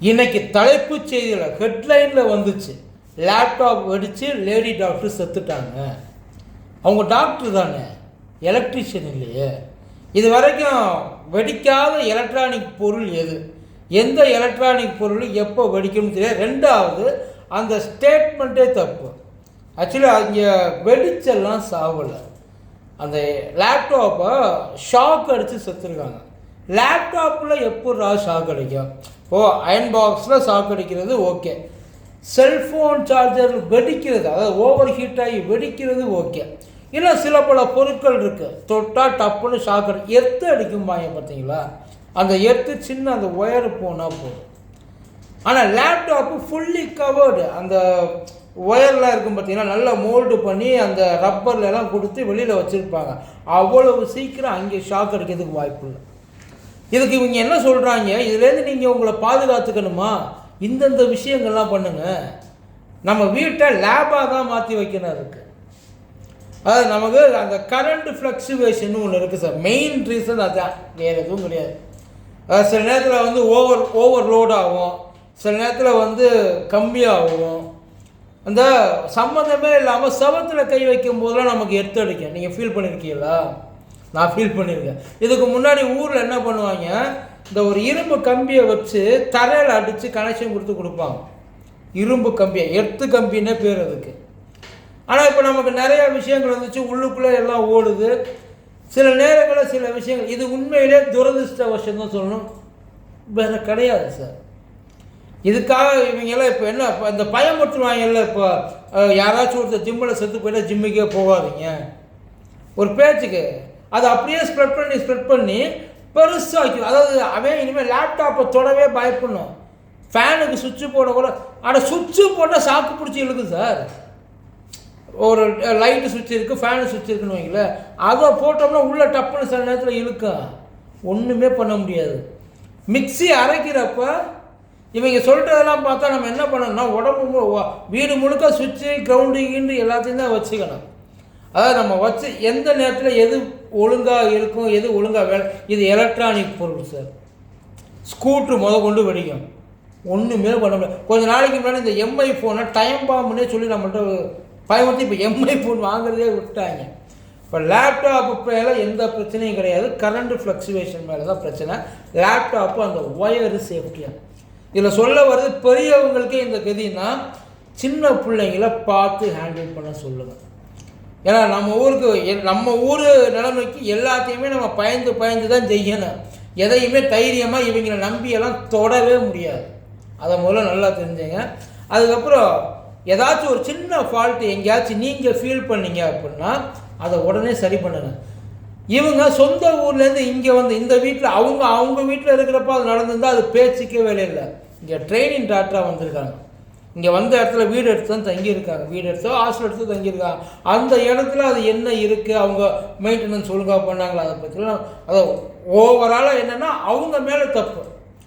இன்னைக்கு தலைப்புச் செய்தியில் ஹெட்லைனில் வந்துச்சு. லேப்டாப் வெடித்து லேடி டாக்டர் செத்துட்டாங்க. அவங்க டாக்டர் தானே? எலக்ட்ரிஷியன் இல்லையே. இது வரைக்கும் வெடிக்காத எலக்ட்ரானிக் பொருள் எது? எந்த எலக்ட்ரானிக் பொருள் எப்போ வெடிக்கும்னு தெரியாது. ரெண்டாவது அந்த ஸ்டேட்மெண்ட்டே தப்பு. ஆக்சுவலி அங்கே வெடிச்செல்லாம் சாவலை. அந்த லேப்டாப்பை ஷாக் அடித்து செத்துருக்காங்க. லேப்டாப்பில் எப்படா ஷாக் அடிக்கும்? ஓ அயன் பாக்ஸில் ஷாக் அடிக்கிறது ஓகே செல்ஃபோன் சார்ஜர் வெடிக்கிறது அதாவது ஓவர் ஹீட் ஆகி வெடிக்கிறது ஓகே இன்னும் சில பல பொருட்கள் இருக்குது தொட்டால் டப்புன்னு ஷாக் அடி எர்த்து அடிக்கும்பாங்க பார்த்தீங்களா? அந்த எர்த்து சின்ன அந்த ஒயர் போனால் போதும். ஆனால் லேப்டாப்பு ஃபுல்லி கவர்டு அந்த ஒயர்லாம் இருக்கும் பார்த்தீங்கன்னா நல்லா மோல்டு பண்ணி அந்த ரப்பர்லலாம் கொடுத்து வெளியில் வச்சுருப்பாங்க. அவ்வளவு சீக்கிரம் அங்கே ஷாக் அடிக்கிறதுக்கு வாய்ப்பு இல்லை. இதுக்கு இவங்க என்ன சொல்கிறாங்க இதுலேருந்து நீங்கள் உங்களை பாதுகாத்துக்கணுமா? இந்தந்த விஷயங்கள்லாம் பண்ணுங்கள் நம்ம வீட்டை லேபாக தான் மாற்றி வைக்கணும் அதுக்கு. அதாவது நமக்கு அந்த கரண்ட் ஃப்ளக்சுவேஷன் ஒன்று இருக்குது சார். மெயின் ரீசன் அதுதான் வேறு எதுவும் கிடையாது. அதாவது சில நேரத்தில் வந்து ஓவர் ஓவர்லோட் ஆகும். சில நேரத்தில் வந்து கம்மியாகும். அந்த சம்மந்தமே இல்லாமல் சவத்தில் கை வைக்கும் போதெல்லாம் நமக்கு எடுத்து அடிக்கும் நீங்கள் ஃபீல் பண்ணியிருக்கீங்களா நான் ஃபீல் பண்ணியிருக்கேன் இதுக்கு முன்னாடி ஊரில் என்ன பண்ணுவாங்க? இந்த ஒரு இரும்பு கம்பியை வச்சு தரையில் அடித்து கனெக்ஷன் கொடுத்து கொடுப்பாங்க. இரும்பு கம்பியை எர்த்து கம்பின்னே பேர் அதுக்கு. ஆனால் இப்போ நமக்கு நிறைய விஷயங்கள் வந்துச்சு உள்ளுக்குள்ளே எல்லாம் ஓடுது. சில நேரங்களில் சில விஷயங்கள் இது உண்மையிலே துரதிருஷ்டவசம் தான் சொல்லணும். வேறு கிடையாது சார் இதுக்காக இவங்கெல்லாம் இப்போ என்ன இப்போ இந்த பயமுற்றுவாங்கல்ல இப்போ யாராச்சும் ஒருத்தர் ஜிம்மில் செத்து போயிட்டால் ஜிம்முக்கே போகாதீங்க. ஒரு பேச்சுக்கு அதை அப்படியே ஸ்ப்ரெட் பண்ணி ஸ்ப்ரெட் பண்ணி பெருசாக்கி அதாவது அவன் இனிமேல் லேப்டாப்பை தொடவே பயப்படணும். ஃபேனுக்கு சுவிட்சு போட கூட ஆனால் சுவிட்சு போட்டால் சாக்கு பிடிச்சி இழுக்குது சார் ஒரு லைட்டு சுவிட்ச் இருக்குது ஃபேனு சுவிட்ச் இருக்குன்னு வைங்களேன் அதை போட்டோம்னா உள்ளே டப்புன்னு சில நேரத்தில் இழுக்கும். ஒன்றுமே பண்ண முடியாது. மிக்ஸி அரைக்கிறப்ப இவங்க சொல்கிறதெல்லாம் பார்த்தா நம்ம என்ன பண்ணணும்னா உடம்பு மு- வீடு முழுக்க சுவிட்சு கிரவுண்டு கீண்டு எல்லாத்தையும் தான் வச்சுக்கணும். அதாவது நம்ம வச்சு எந்த நேரத்தில் எது ஒழுங்காக இருக்கும் எது ஒழுங்காக வேலை இது எலக்ட்ரானிக் பொருள் சார் ஸ்கூட்ரு முத கொண்டு வெடிக்கும். ஒன்றுமே பண்ண முடியாது கொஞ்ச நாளைக்கு முன்னாடி இந்த எம்ஐ ஃபோனை டைம் பாம்புன்னே சொல்லி நம்மள்கிட்ட பயமுறுத்தி இப்போ எம்ஐ ஃபோன் வாங்குறதே விட்டாங்க. இப்போ லேப்டாப்பு மேலே எந்த பிரச்சனையும் கிடையாது. கரண்ட் ஃப்ளக்சுவேஷன் மேலே தான் பிரச்சனை. லேப்டாப்பு அந்த ஒயரு சேஃப்டியாக இதில் சொல்ல வர்றது பெரியவங்களுக்கே இந்த கதின்னா சின்ன பிள்ளைங்கள பார்த்து ஹேண்டில் பண்ண சொல்லுங்கள் ஏன்னா நம்ம ஊருக்கு எ- நம்ம ஊர் நிலைமைக்கு எல்லாத்தையுமே நம்ம பயந்து பயந்து தான் செய்யணும். எதையுமே தைரியமாக இவங்களை நம்பியெல்லாம் தொடவே முடியாது. அதை முதல்ல நல்லா தெரிஞ்சுங்க. அதுக்கப்புறம் ஏதாச்சும் ஒரு சின்ன ஃபால்ட்டு எங்கேயாச்சும் நீங்கள் ஃபீல் பண்ணீங்க அப்படின்னா அதை உடனே சரி பண்ணுங்க. இவங்க சொந்த ஊர்லேருந்து இங்கே வந்து இந்த வீட்டில் அவங்க அவங்க வீட்டில் இருக்கிறப்ப அது நடந்திருந்தால் அது பேச்சுக்கே வேலையில்லை இல்லை. இங்கே ட்ரெயினிங் டாக்டராக வந்திருக்காங்க. இங்கே வந்த இடத்துல வீடு எடுத்து தான் தங்கியிருக்காங்க. வீடு எடுத்தோ ஹாஸ்டல் எடுத்து தங்கியிருக்காங்க. அந்த இடத்துல அது என்ன இருக்குது அவங்க மெயின்டெனன்ஸ் ஒழுங்காக பண்ணாங்களா? அதை பற்றிலாம் அதை ஓவராலாக என்னென்னா அவங்க மேலே தப்பு.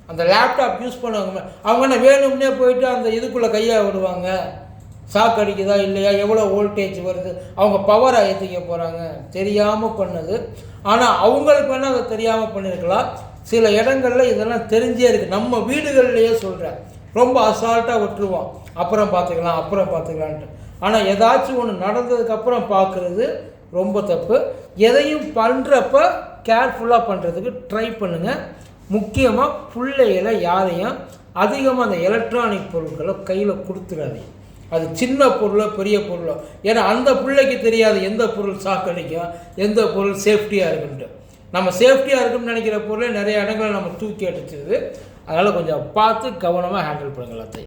அந்த லேப்டாப் யூஸ் பண்ணவங்க அவங்க என்ன வேணும்னே போயிட்டு அந்த இதுக்குள்ளே கையை விடுவாங்க. ஷாக் அடிக்குதா? இல்லையா? எவ்வளோ வோல்டேஜ் வருது? அவங்க பவரை ஏற்றிக்க போகிறாங்க தெரியாமல் பண்ணது. ஆனால் அவங்களுக்கு வேணால் அதை தெரியாமல் பண்ணியிருக்கலாம் சில இடங்களில் இதெல்லாம் தெரிஞ்சே இருக்குது நம்ம வீடுகள்லையே சொல்கிறேன் ரொம்ப அசால்ட்டாக விட்டுருவான். அப்புறம் பார்த்துக்கலாம் அப்புறம் பார்த்துக்கலான்ட்டு. ஆனால் ஏதாச்சும் ஒன்று நடந்ததுக்கப்புறம் பார்க்குறது ரொம்ப தப்பு. எதையும் பண்ணுறப்ப கேர்ஃபுல்லாக பண்ணுறதுக்கு ட்ரை பண்ணுங்கள் முக்கியமாக பிள்ளைகளை யாரையும் அதிகமாக அந்த எலக்ட்ரானிக் பொருட்களை கையில் கொடுத்துடாதீங்க அது சின்ன பொருளோ பெரிய பொருளோ. ஏன்னா அந்த பிள்ளைக்கு தெரியாது எந்த பொருள் சாக்கடிக்கும் எந்த பொருள் சேஃப்டியாக இருக்குன்ட்டு. நம்ம சேஃப்டியாக இருக்குன்னு நினைக்கிற பொருளே நிறைய இடங்களில் நம்ம தூக்கி அடிச்சிருது. அதனால் கொஞ்சம் பார்த்து கவனமாக ஹேண்டில் பண்ணுங்கள் எல்லாத்தையும்.